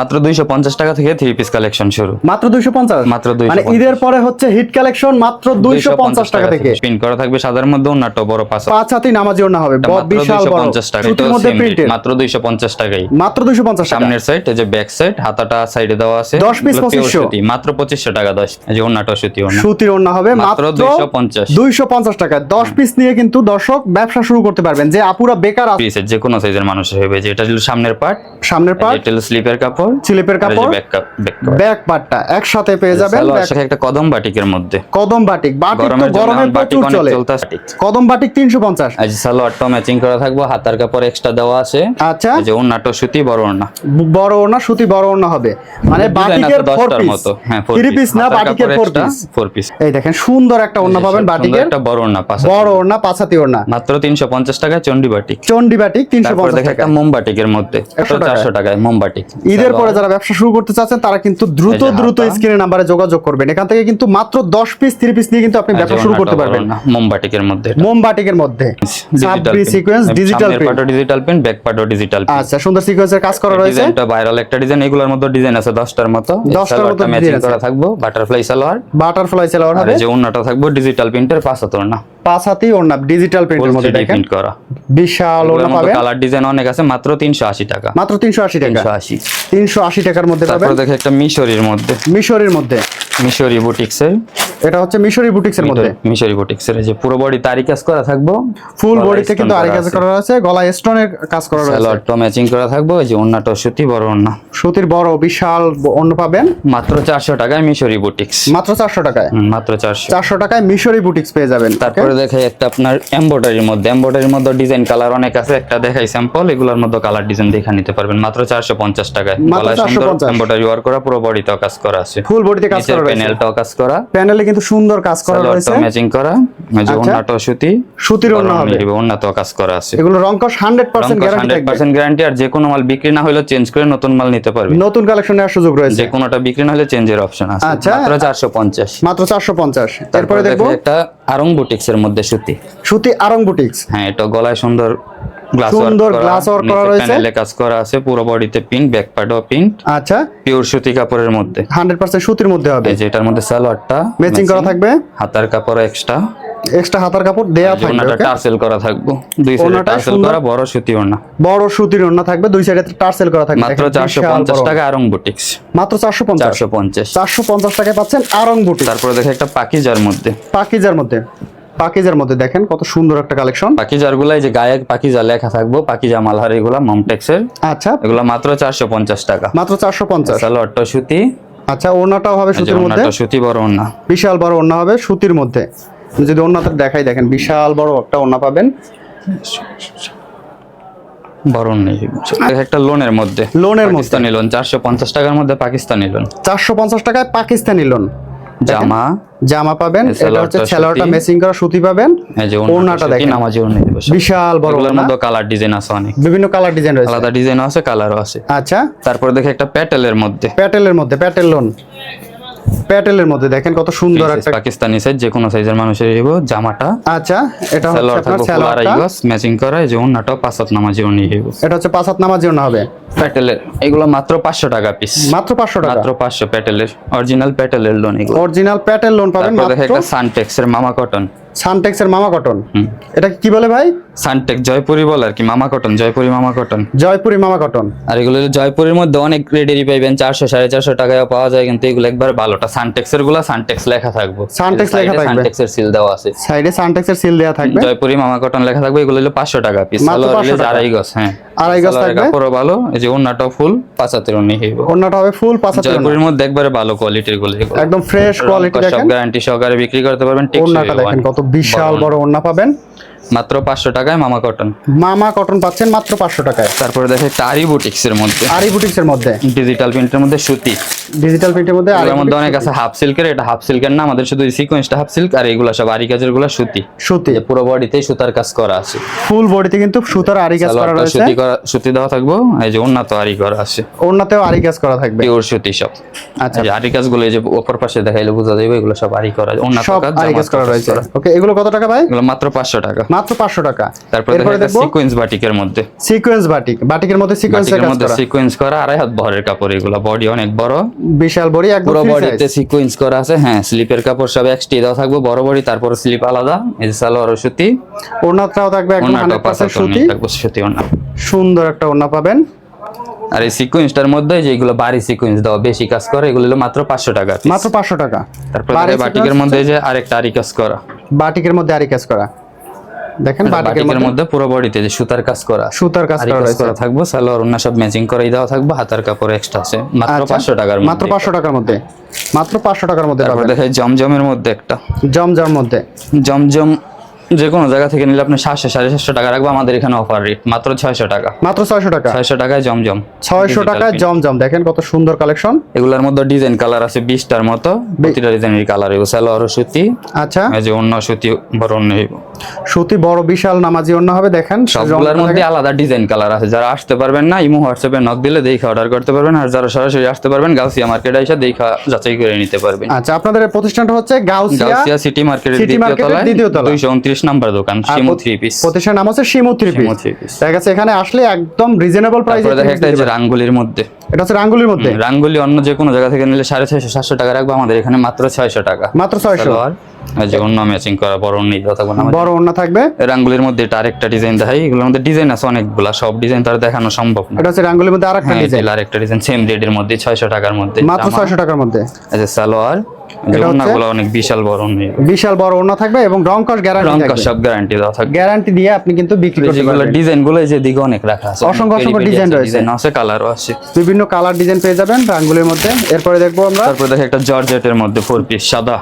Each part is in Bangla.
মাত্র দুইশো পঞ্চাশ টাকা থেকে থ্রি পিস কালেকশন শুরু। মাত্র দুইশো পঞ্চাশ? মাত্র 250 মানে ঈদের পরে হচ্ছে হিট কালেকশন মাত্র দুইশো পঞ্চাশ টাকা থেকে। প্রিন্ট করা থাকবে সাদার মধ্যে অন্যটা বড় পাঁচ পাঁচ হাতি নামাজি ওড়না হবে। বিশাল বড়। টাকা। সুতির মধ্যে প্রিন্টেড মাত্র দুইশো পঞ্চাশ টাকাই। মাত্র টাকা। সামনের সাইড এই যে ব্যাক সাইড হাতাটা সাইডে দেওয়া আছে। 10 piece এগুলো 2500 মাত্র পঁচিশশো টাকা দশ। এই যে সুতি সুতির ওড়না হবে মাত্র মাত্র 250 দুইশো পঞ্চাশ টাকা। দশ পিস নিয়ে কিন্তু দর্শক ব্যবসা শুরু করতে পারবেন। যে আপুরা বেকার আছে পিসের যে কোনো সাইজের মানুষের হবে যে এটা সামনের পার্ট সামনের পার্ট এটা স্লিপের কাপড়। স্লিপের কাপড় ব্যাক পার্টটা একসাথে পেয়ে যাবেন। একটা কদম বাটিকের মধ্যে। কদম বাটিক বাটিক তো গরমে প্রচুর চলে। কদম বাটিক তিনশো পঞ্চাশ। এই যে সালোয়ারটা ম্যাচিং করা থাকব হাতার কাপড় এক্সট্রা দেওয়া আছে। আচ্ছা। যে ওন্নাটা সুতি বড় ওন্না বড় ওড়না সুতি বড় ওড়না হবে। মানে বাটিকের ফোর দশটার পিস মতো। হ্যাঁ পিস না বাটিকের ফোর পিস ফোর পিস এই দেখেন সুন্দর একটা ওড়না পাবেন বাটিকের। একটা বড় ওন্না পাঁচ বড় ওড়না। পাঁচাতি ওড়না। মাত্র তিনশো পঞ্চাশ টাকায় চন্ডি বাটিক। চন্ডি বাটিক তিনশো তারপর পঞ্চাশ দেখে টাকা একটা মোমবাটিকের মধ্যে। 100 টাকায়। চারশো টাকায় মোমবাটিক। ঈদের পরে যারা ব্যবসা শুরু করতে চাচ্ছেন তারা কিন্তু দ্রুত দ্রুত হাতা। স্ক্রিনে নাম্বারে যোগাযোগ করবেন। এখান থেকে কিন্তু মাত্র দশ পিস থ্রি পিস নিয়ে কিন্তু আপনি ব্যবসা শুরু করতে পারবেন। মোমবাটিকের মধ্যে মোমবাটিকের মধ্যে। Sequence digital print digital print back digital আচ্ছা সুন্দর সিকোয়েন্সের কাজ করা রয়েছে। ডিজাইনটা ভাইরাল একটা ডিজাইন এগুলোর মধ্যে ডিজাইন আছে দশটার মতো। 10টার মতো ম্যাচিং। করা থাকব বাটারফ্লাই সালোয়ার বাটারফ্লাই সেলার আর হবে যে ওন্নাটা থাকব ডিজিটাল প্রিন্টের পাঁচ হাতর না। পাঁচ হাতি ওড়না ডিজিটাল প্রিন্টের মধ্যে দেখেন। করা। বিশাল ওড়না পাবেন। কালার ডিজাইন অনেক আছে মাত্র তিনশো আশি টাকা। মাত্র তিনশো আশি টাকা। তিনশো আশি। তিনশো আশি টাকার মধ্যে পাবেন। তারপর দেখে একটা মিশরির মধ্যে। মিশরের মধ্যে। মিশরি বুটিক্সের। এটা হচ্ছে মিশরি বুটিক্সের মধ্যে। মিশরি বুটিক্সের যে পুরো বডি তারি কাজ করা থাকব। ফুল বডিতে কিন্তু আরি কাজ করা রয়েছে গলায় স্টোনের কাজ করা রয়েছে। সালোয়ারটা ম্যাচিং করা থাকব এই যে ওন্নাটা সুতি বড় ওন্না সুতির বড় বিশাল অন্য পাবেন। মাত্র চারশো টাকায় মিশরি বুটিক্স। মাত্র চারশো টাকায়। মাত্র চারশো। চারশো টাকায় মিশরি বুটিক্স পেয়ে যাবেন। তারপরে দেখে একটা আপনার এমব্রয়ডারির মধ্যে। এমব্রয়ডারির মধ্যে ডিজাইন কালার অনেক আছে। একটা দেখাই স্যাম্পল এগুলোর মধ্যে কালার ডিজাইন দেখে নিতে পারবেন। মাত্র চারশো পঞ্চাশ টাকায়। গলায় সুন্দর 450 এমব্রয়ডারি ওয়ার্ক করা পুরো বডিতেও কাজ করা আছে। ফুল বডিতে কাজ করা রয়েছে। প্যানেলটাও কাজ করা। প্যানেলে কিন্তু সুন্দর কাজ করা রয়েছে। ম্যাচিং করা। যে আচ্ছা। ওন্নাটাও সুতি। সুতির ওড়না হবে। ওন্নাতেও কাজ করা আছে। এগুলো রংকশ হান্ড্রেড পার্সেন্ট গ্যারান্টি হান্ড্রেড থাকবে। পার্সেন্ট গ্যারান্টি আর যে কোনো মাল বিক্রি না হলেও চেঞ্জ করে নতুন মাল নিতে পারবে। নতুন কালেকশন নেওয়ার সুযোগ রয়েছে। যে কোনোটা বিক্রি না হলে চেঞ্জের অপশন আছে। আচ্ছা। মাত্র চারশো পঞ্চাশ। মাত্র চারশো পঞ্চাশ। তারপরে এরপরে দেখব। দেখো একটা আরং বুটিক্স এর মধ্যে সুতি। সুতি আরং বুটিক্স হ্যাঁ এটা গলায় সুন্দর গ্লাস সুন্দর গ্লাস ওয়ার্ক করা রয়েছে। প্যানেলে কাজ করা আছে পুরো বডিতে পিন ব্যাক পার্টও পিন আচ্ছা। পিওর সুতি কাপড়ের মধ্যে। হান্ড্রেড পার্সেন্ট সুতির মধ্যে হবে। এই যে এটার মধ্যে সালোয়ারটা ম্যাচিং করা থাকবে? হাতার কাপড় এক্সট্রা এক্সট্রা হাতার কাপড় দেয়া থাকবে ওনাটা? টার্সেল করা থাকব। দুই সাইডে টার্সেল করা বড় সুতি ওনা বড় সুতির ওড়না থাকবে দুই সাইডে টার্সেল করা থাকবে। মাত্র দেখেন, চারশো বিশাল পঞ্চাশ বড়। টাকা আরং বুটিক্স। মাত্র চারশো পঞ্চাশ। চারশো পঞ্চাশ। চারশো পঞ্চাশ টাকায় পাচ্ছেন আরং বুটিক্স। তারপরে দেখে একটা পাকিজার মধ্যে। পাকিজার মধ্যে। পাকিজার মধ্যে দেখেন কত সুন্দর একটা কালেকশন। পাকিজার গুলাই যে গায়ে পাকিজা লেখা থাকব পাকিজা মালহার এগুলা মমটেক্সের। আচ্ছা। এগুলা মাত্র চারশো পঞ্চাশ টাকা। মাত্র চারশো পঞ্চাশ। সালোয়ারটা সুতি। আচ্ছা ওড়নাটাও হবে সুতির মধ্যে। সুতি বড় ওড়না। বিশাল বড় ওড়না হবে সুতির মধ্যে। যদি ওড়নাটা দেখাই দেখেন বিশাল বড় একটা ওড়না পাবেন। নেই একটা লোনের মধ্যে লোনের মধ্যে। পাকিস্তানি লোন চারশো পঞ্চাশ টাকার মধ্যে পাকিস্তানি লোন। চারশো পঞ্চাশ টাকায় পাকিস্তানি লোন। জামা। জামা পাবেন এটা হচ্ছে ছেলোয়ারটা মেসিং করা সুতি পাবেন। ওড়নাটা দেখেন। দেখেন নামাজি ওড়না বিশাল বড় ওড়না। মধ্যে কালার ডিজাইন আছে অনেক। বিভিন্ন কালার ডিজাইন রয়েছে। আলাদা ডিজাইনও আছে কালারও আছে। আচ্ছা। তারপরে দেখে একটা প্যাটেলের মধ্যে। প্যাটেলের মধ্যে প্যাটেল লোন। প্যাটেলের মধ্যে দেখেন কত সুন্দর একটা পাকিস্তানি সাইজ যে কোনো সাইজের মানুষের দিব জামাটা। আচ্ছা এটা হচ্ছে সালোয়ার আপনার সালোয়ারটা। ম্যাচিং করা এই যে ওড়নাটাও পাঁচাত নামাজি ওড়নি দিব এটা হচ্ছে পাঁচ হাত নামার জন্য হবে। প্যাটেলের এগুলো মাত্র পাঁচশো টাকা পিস মাত্র পাঁচশো টাকা। মাত্র পাঁচশো প্যাটেলের অরিজিনাল প্যাটেলের লোন এগুলো। অরিজিনাল প্যাটেল লোন পাবেন মাত্র দেখেন মাত্র একটা সানটেক্সের মামা কটন সানটেক্সের মামা কটন এটা কি বলে ভাই? সানটেক জয়পুরি বল আর কি মামা কটন জয়পুরি মামা কটন জয়পুরি মামা কটন আর এগুলো জয়পুরের মধ্যে অনেক রেডেরই পাইবেন চারশো সাড়ে চারশো টাকায় পাওয়া যায় কিন্তু এগুলো একবার ভালোটা। সানটেক্সেরগুলা সানটেক্স লেখা থাকব। Suntex লেখা থাকবে। সানটেক্সের সিল দেওয়া আছে। সাইডে সানটেক্সের সিল দেওয়া থাকবে। জয়পুরি মামা কটন লেখা থাকবে এগুলো হলো পাঁচশো টাকা পিস মাত্র সালোয়ার 500 হলে টাকা। আড়াই গজ হ্যাঁ। আড়াই গজ থাকবে। কাপড়ও ভালো এই যে ওন্নাটাও ফুল পাঁচাতের উনি হইব। ওড়নাটা হবে ফুল পাঁচ হাত জয়পুরের মধ্যে একবারে ভালো কোয়ালিটিরগুলো একদম ফ্রেশ কোয়ালিটি কস সব গ্যারান্টি সহকারে বিক্রি করতে পারবেন টেকসই ওড়নাটা দেখেন কত বিশাল বড় ওড়না পাবেন। মাত্র পাঁচশো টাকায় মামা কটন মামা কটন পাচ্ছেন মাত্র পাঁচশো টাকায়। তারপরে দেখে একটা আরি বুটিক্স এর মধ্যে। আরি বুটিক্সের মধ্যে। ডিজিটাল প্রিন্টের মধ্যে সুতি। ডিজিটাল প্রিন্টের মধ্যে আরি এর মধ্যে অনেক আছে হাফ সিল্কের এটা হাফ সিল্কের না আমাদের শুধু সিকোয়েন্সটা হাফ সিল্ক আর এগুলা সব আরি কাজেরগুলা সুতি। সুতি। পুরো বডিতে সুতার কাজ করা আছে। ফুল বডিতে কিন্তু সুতার আরি কাজ করা রয়েছে। সুতি করা সুতি দেওয়া থাকব এই যে ওন্না তো আরি করা আছে। ওড়নাতেও আরি কাজ করা থাকবে। পিওর সুতি সব। আচ্ছা। এই আরি কাজগুলো এই যে অপর পাশে দেখাইলে বোঝা যাবে এগুলো সব আরি করা ওন্না কাজ আরি কাজ করা রয়েছে। ওকে এগুলো কত টাকা ভাই? এগুলো মাত্র পাঁচশো টাকা। মাত্র পাঁচশো টাকা। তারপরে দেখো সিকোয়েন্স বাটিকের মধ্যে। সিকোয়েন্স বাটিক বাটিকের মধ্যে সিকোয়েন্সের কাজ করা। সিকোয়েন্স করা আড়াই হাত ভরের কাপড় এগুলো। বডি অনেক বড়। বিশাল বড়ি একদম পুরো বডিতে। সিকোয়েন্স করা আছে। হ্যাঁ স্লিপের কাপড় সব দেওয়া থাকবে বড় বডি তারপর স্লিপ আলাদা। এই যে সালোয়ার সুতি। ওড়নাটাও থাকবে একদম সুতি। সুতি ওনা সুন্দর একটা ওড়না পাবেন। আর এই সিকোয়েন্সটার মধ্যে যেগুলো বাড়ি সিকোয়েন্স দেওয়া বেশি কাজ করে এগুলো হলো মাত্র পাঁচশো টাকা মাত্র পাঁচশো টাকা। তারপর বাটিকের মধ্যে যে আরেকটা আরি কাজ করা। বাটিকের মধ্যে আরি কাজ করা। দেখেন বাটিকের বাটিকের মধ্যে পুরো বডিতে যে সুতার কাজ করা সুতার কাজ করা রয়েছে। করা থাকবে সালোয়ার ওনা সব ম্যাচিং করেই দেওয়া থাকবে হাতার কাপড় এক্সট্রা আছে মাত্র আচ্ছা, পাঁচশো টাকার মাত্র মধ্যে পাঁচশো টাকার মধ্যে। মাত্র পাঁচশো টাকার মধ্যে পাবেন। দেখে জমজমের মধ্যে একটা। জমজম মধ্যে। জমজম যে কোনো জায়গা থেকে নিলে আপনি সাতশো সাড়ে সাতশো টাকা রাখব আমাদের এখানে অফার রেট মাত্র ছয়শো টাকা। মাত্র ছয়শো টাকা। ছয়শো টাকায় জমজম। ছয়শো টাকায় জমজম। দেখেন কত সুন্দর কালেকশন এগুলোর মধ্যে ডিজাইন কালার আছে বিশটার মতো প্রতিটা ডিজাইনের কালার এগুলো সালোয়ার সুতি। আচ্ছা। যে অন্য সুতি হইব। সুতি বড় বিশাল নামাজি অন্য হবে দেখেন সবগুলোর মধ্যে আলাদা ডিজাইন কালার আছে। যারা আসতে পারবেন না ইমো হোয়াটসঅ্যাপে নক দিলে দেখে অর্ডার করতে পারবেন আর যারা সরাসরি আসতে পারবেন গাউসিয়া মার্কেটে এসে দেখা যাচাই করে নিতে পারবেন। আচ্ছা আপনাদের প্রতিষ্ঠানটা হচ্ছে গাউসিয়া গাউসিয়া সিটি মার্কেটের দ্বিতীয় তলায় দ্বিতীয় তলা। দুইশো উনত্রিশ নাম্বার দোকান শিমু প্রতি- থ্রি পিস প্রতিষ্ঠান নাম হচ্ছে Shimu three piece three piece দেখা গেছে এখানে আসলে একদম রিজনেবল প্রাইসে তারপরে দেখা একটা রাঙ্গুলির মধ্যে। এটা হচ্ছে রাঙ্গুলির মধ্যে? রাঙ্গুলি অন্য যে কোনো জায়গা থেকে নিলে সাড়ে ছয়শো সাতশো টাকা রাখব। আমাদের এখানে মাত্র ছয়শো টাকা। মাত্র ছয়শো? যে অন্য ম্যাচিং করা বড় অন্য বড় অন্য থাকবে? রাঙ্গুলির মধ্যে এটা আরেকটা ডিজাইন দেখাই। এগুলোর মধ্যে ডিজাইন আছে অনেকগুলা সব ডিজাইন তার দেখানো সম্ভব না। এটা হচ্ছে রাঙ্গুলির মধ্যে আরেকটা হ্যাঁ ডিজাইন। আরেকটা ডিজাইন সেম রেটের মধ্যে ছয়শো টাকার মধ্যে। মাত্র ছয়শো টাকার মধ্যে। আচ্ছা সালোয়ার এই যে এটা অনেক বিশাল বড় বিশাল বড় ওড়না থাকবে এবং রং কস গ্যারান্টি রং থাকবে। সব গ্যারান্টি দেওয়া থাকবে। গ্যারান্টি দিয়ে আপনি কিন্তু বিক্রি করতে পারবেন। ডিজাইনগুলো যে দিকে অনেক রাখা আছে অসংখ্য অসংখ্য design রয়েছে। ডিজাইন আছে কালারও আছে। বিভিন্ন কালার ডিজাইন পেয়ে যাবেন রাঙ্গুলির মধ্যে। এরপরে দেখব আমরা তারপর দেখে একটা জর্জেটের মধ্যে ফোর পিস সাদা।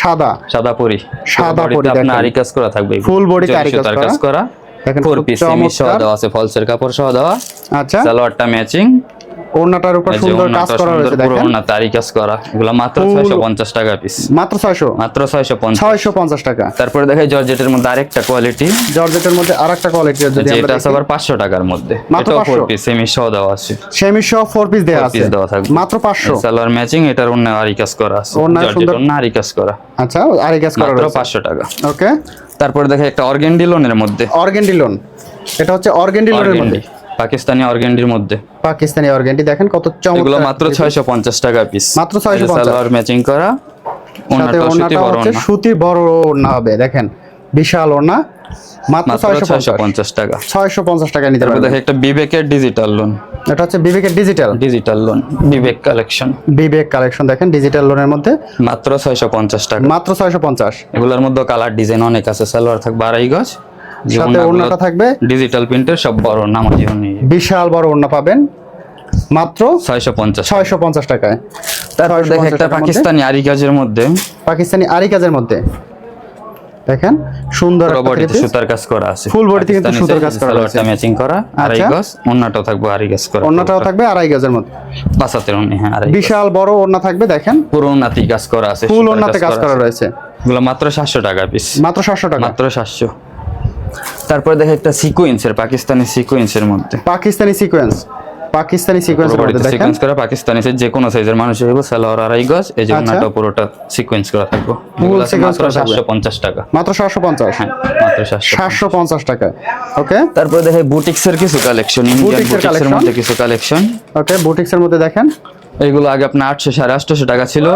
সাদা। সাদা পরি। সাদা Body পরি আপনার আরি কাজ করা থাকবে জরি আরি কাজ করা। কাজ করা। দেখেন ফোর পিস সেমি সহ দেওয়া আছে ফলসের কাপড় সহ দেওয়া। আচ্ছা। সালোয়ারটা ম্যাচিং ওড়নাটার উপর সুন্দর কাজ করা রয়েছে দেখেন। পুরো তারি কাজ করা। এগুলো মাত্র Full- ছয়শো পঞ্চাশ টাকা পিস মাত্র ছয়শো? মাত্র ছয়শো পঞ্চাশ। ছয়শো পঞ্চাশ টাকা। তারপরে দেখে জর্জেটের মধ্যে আরেকটা কোয়ালিটি জর্জেটের মধ্যে আরেকটা কোয়ালিটি যদি আমরা দেখি। আবার পাঁচশো টাকার মধ্যে। মাত্র এটাও ফোর 500 পিস সেমি সহ দেওয়া আছে। সেমি সহ ফোর পিস দেওয়া আছে। দেওয়া থাকবে। মাত্র পাঁচশো? সালোয়ার ম্যাচিং এটার অন্য আরি কাজ করা আছে। জর্জেট সুন্দর- অন্য আরি কাজ করা। আচ্ছা আর কাজ করা মাত্র রয়েছে। পাঁচশো টাকা। ওকে তারপরে দেখে একটা অর্গেন্ডি লোনের মধ্যে। অর্গেন্ডি লোন এটা হচ্ছে অর্গেন্ডি লোনের মধ্যে। পাকিস্তানি অর্গেন্ডির মধ্যে। পাকিস্তানি অর্গেন্ডি দেখেন কত এগুলো মাত্র ছয়শো পঞ্চাশ টাকা পিস মাত্র 650 সালোয়ার ম্যাচিং করা ওনাটা সুতি বড় ওড়না। সুতি বড় ওড়না হবে দেখেন বিশাল ওড়না। মাত্র মাত্র ছয়শো ছয়শো পঞ্চাশ পঞ্চাশ টাকা। ছয়শো পঞ্চাশ টাকা নিতে পারবেন। দেখে একটা বিবেকের ডিজিটাল লোন এটা হচ্ছে বিবেকের digital digital loan Bibek collection Bibek collection দেখেন ডিজিটাল লোনের মধ্যে। মাত্র ছয়শো পঞ্চাশ টাকা। মাত্র ছয়শো পঞ্চাশ। এগুলোর মধ্যে কালার ডিজাইন অনেক আছে সালোয়ার থাকবে আড়াই গজ। সাথে ওড়নাটা থাকবে? ডিজিটাল প্রিন্টের সব বড় নামাজি নিয়ে বিশাল বড় ওড়না পাবেন। মাত্র ছয়শো পঞ্চাশ। ছয়শো পঞ্চাশ টাকায়। তারপর 650 দেখে একটা। পাকিস্তানি আরি কাজের মধ্যে। পাকিস্তানি আরি কাজের মধ্যে। দেখেন সুন্দর বডিতে সুতার কাজ করা আছে। Full body তে কিন্তু সুতার কাজ করা রয়েছে। ম্যাচিং করা আড়াই আচ্ছা। গজ ওড়নাটাও থাকবে আড়াই গজ করা। ওড়নাটাও থাকবে আড়াই গজের মধ্যে। বাসাতের ওড়নি হ্যাঁ আড়াই বিশাল বড় ওড়না থাকবে দেখেন। পুরো ওড়নাতে কাজ করা আছে ফুল ওড়নাতে কাজ করা রয়েছে। এগুলো মাত্র সাতশো টাকা পিস মাত্র সাতশো টাকা। মাত্র সাতশো। তারপরে দেখে একটা সিকোয়েন্সের পাকিস্তানি সিকোয়েন্সের মধ্যে। পাকিস্তানি সিকোয়েন্স পাকিস্তানি দেখেন। সিকোয়েন্স করা পাকিস্তানি যে কোনো সাইজের মানুষ হইব সালোয়ার আড়াই গজ এই যে আচ্ছা। ওড়নাটা পুরোটা সিকোয়েন্স করা থাকবে। Sequence মাত্র করা থাকবে। সাতশো পঞ্চাশ টাকা। মাত্র সাতশো পঞ্চাশ? হ্যাঁ মাত্র সাতশো সাতশো পঞ্চাশ টাকা। ওকে তারপরে দেখে বুটিক্সের কিছু কালেকশন ইন্ডিয়ান বুটিক্সের মধ্যে কিছু কালেকশন ওকে বুটিক্সের মধ্যে দেখেন। এইগুলো আগে আপনার আটশো সাড়ে আটশো টাকা ছিল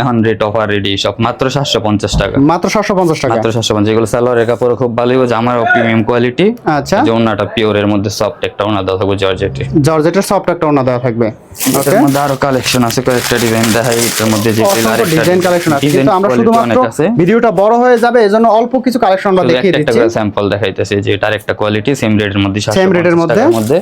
এখন রেট অফার রেডি সব মাত্র সাতশো পঞ্চাশ টাকা। মাত্র সাতশো পঞ্চাশ টাকা? মাত্র সাতশো পঞ্চাশ এগুলো সালোয়ারের কাপড় খুব ভালো জামার প্রিমিয়াম কোয়ালিটি আচ্ছা। যে ওনাটা পিওরের মধ্যে সফট একটা ওনা দেওয়া থাকবে জর্জেটে জর্জেটের সফট একটা ওড়না দেওয়া থাকবে। এটার মধ্যে আরও কালেকশন আছে কয়েকটা ডিজাইন দেখাই এটার মধ্যে যে ডিজাইন কালেকশন আছে। কিন্তু আমরা শুধুমাত্র ভিডিওটা বড় হয়ে যাবে এজন্য অল্প কিছু কালেকশন আমরা দেখিয়ে একটা একটা স্যাম্পল দেখাইতেছে যে এটার একটা কোয়ালিটি সেম রেটের মধ্যে rate এর মধ্যে?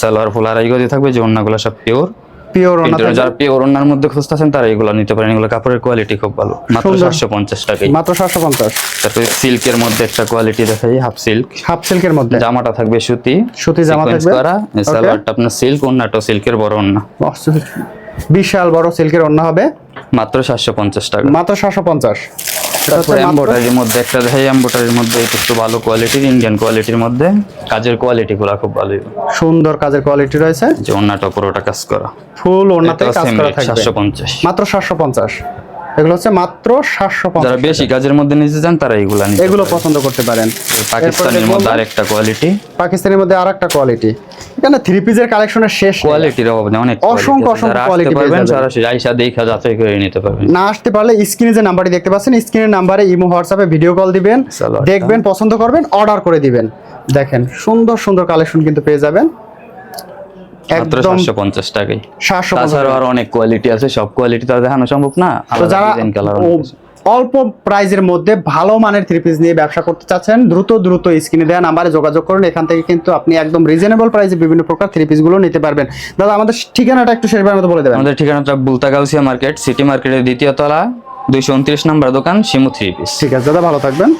সালোয়ার ফুল আড়াই গজি থাকবে যে ওন্নাগুলো সব পিওর পিওর থাকবে যারা পিওর ওন্নার মধ্যে খুঁজতেছেন তারা এগুলো নিতে পারেন। এগুলো কাপড়ের কোয়ালিটি খুব ভালো। মাত্র সুন্দর। সাতশো পঞ্চাশ টাকাই মাত্র সাতশো পঞ্চাশ। তারপরে সিল্কের মধ্যে একটা কোয়ালিটি দেখাই হাফ সিল্ক হাফ সিল্কের মধ্যে। জামাটা থাকবে সুতি। সুতি জামা থাকবে। করা। সালোয়ারটা আপনার সিল্ক ওন্নাটা সিল্কের বড় ওন্না বিশাল বড় সিল্কের ওড়না হবে। মাত্র সাতশো পঞ্চাশ টাকা। মাত্র সাতশো পঞ্চাশ। তারপরে এম্বোটারির মধ্যে একটা দেখাই এম্বোটারির মধ্যে একটু ভালো কোয়ালিটির ইন্ডিয়ান কোয়ালিটির মধ্যে কাজের কোয়ালিটি গুলা খুব ভালো সুন্দর কাজের কোয়ালিটি রয়েছে? যে ওন্নাটা পুরোটা কাজ করা। ফুল ওড়নাতে কাজ করা থাকবে। সাতশো পঞ্চাশ। মাত্র সাতশো পঞ্চাশ। এগুলো হচ্ছে মাত্র সাতশো যারা বেশি কাজের মধ্যে নিতে চান তারা এইগুলা নিতে এগুলো পছন্দ করতে পারেন। পাকিস্তানের মধ্যে আরেকটা কোয়ালিটি পাকিস্তানের মধ্যে আর একটা কোয়ালিটি এখানে থ্রি পিসের কালেকশনের শেষ কোয়ালিটির অভাব নেই অনেক অসংখ্য, অসংখ্য পেয়ে পারবেন সরাসরি আইসা দেখা যাচাই করে নিতে পারবেন। না আসতে পারলে স্ক্রিনে যে নাম্বারটি দেখতে পাচ্ছেন স্ক্রিনের নাম্বারে ইমো হোয়াটসঅ্যাপে ভিডিও কল দিবেন। দেখবেন পছন্দ করবেন অর্ডার করে দিবেন। দেখেন সুন্দর সুন্দর কালেকশন কিন্তু পেয়ে যাবেন। একদম সাতশো পঞ্চাশ টাকায় সাতশো তাছাড়াও আর অনেক কোয়ালিটি আছে সব কোয়ালিটি তো দেখানো সম্ভব না। তো যারা অল্প প্রাইজের মধ্যে ভালো মানের থ্রি পিস নিয়ে ব্যবসা করতে চাচ্ছেন দ্রুত দ্রুত স্ক্রিনে দেওয়া নাম্বারে যোগাযোগ করুন। এখান থেকে কিন্তু আপনি একদম রিজনেবল প্রাইসে বিভিন্ন প্রকার থ্রি পিসগুলো নিতে পারবেন। দাদা আমাদের ঠিকানাটা একটু শেষবার মতো বলে দেবেন। আমাদের ঠিকানাটা বুলতা গাউসিয়া মার্কেট সিটি মার্কেটের দ্বিতীয় তলা দুইশো উনত্রিশ নম্বর দোকান শিমু থ্রি পিস ঠিক আছে দাদা ভালো থাকবেন।